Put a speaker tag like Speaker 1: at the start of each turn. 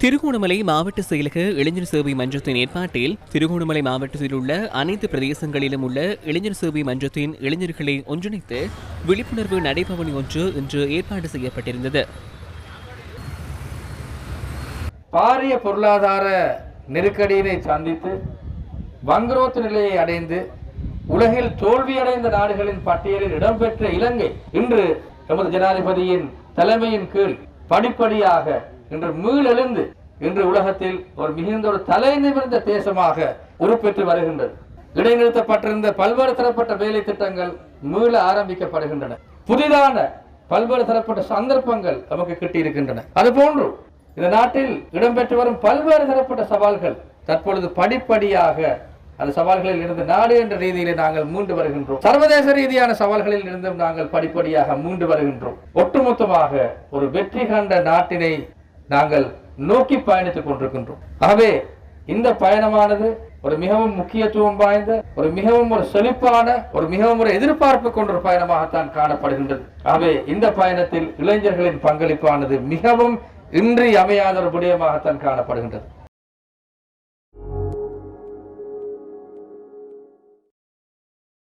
Speaker 1: திருகோணமலை மாவட்ட செயலக இளைஞர் சேவை மன்றத்தின் ஏற்பாட்டில் திருகோணமலை மாவட்டத்தில் உள்ள அனைத்து பிரதேசங்களிலும் உள்ள இளைஞர் சேவை மன்றத்தின் இளைஞர்களை ஒன்றிணைத்து விழிப்புணர்வு நடைபவனி ஒன்று இன்று ஏற்பாடு செய்யப்பட்டிருந்தது.
Speaker 2: பாரிய பொருளாதார நெருக்கடியினை சந்தித்து வங்குரோத்து நிலையை அடைந்து உலகில் தோல்வியடைந்த நாடுகளின் பட்டியலில் இடம்பெற்ற இலங்கை இன்று எமது ஜனாதிபதியின் தலைமையின் கீழ் படிப்படியாக இன்று மீளெழுந்து இன்று உலகத்தில் ஒரு மிகுந்த ஒரு தலை நிமிர்ந்த தேசமாக உருப்பெற்று வருகின்றது. இடைநிறுத்தப்பட்டிருந்த பல்வேறு தரப்பட்ட வேலை திட்டங்கள் மீள ஆரம்பிக்கப்படுகின்றன. புதிதான பல்வேறு தரப்பட்ட சந்தர்ப்பங்கள் நமக்கு கிட்டியிருக்கின்றன. அதுபோன்று இந்த நாட்டில் இடம்பெற்று வரும் பல்வேறு தரப்பட்ட சவால்கள் தற்பொழுது படிப்படியாக அந்த சவால்களில் இருந்து நாடு என்ற ரீதியிலே நாங்கள் மீண்டு வருகின்றோம். சர்வதேச ரீதியான சவால்களில் இருந்தும் நாங்கள் படிப்படியாக மீண்டு வருகின்றோம். ஒட்டுமொத்தமாக ஒரு வெற்றி கண்ட நாட்டினை நாங்கள் நோக்கி பயணித்துக் கொண்டிருக்கின்றோம். ஆகவே இந்த பயணமானது ஒரு மிகவும் முக்கியத்துவம் வாய்ந்த ஒரு மிகவும் ஒரு செழிப்பான ஒரு மிகவும் ஒரு எதிர்பார்ப்பு கொண்ட ஒரு பயணமாகத்தான் காணப்படுகின்றது. ஆகவே இந்த பயணத்தில் இளைஞர்களின் பங்களிப்பானது மிகவும் இன்றி அமையாத ஒரு விடயமாகத்தான் காணப்படுகின்றது.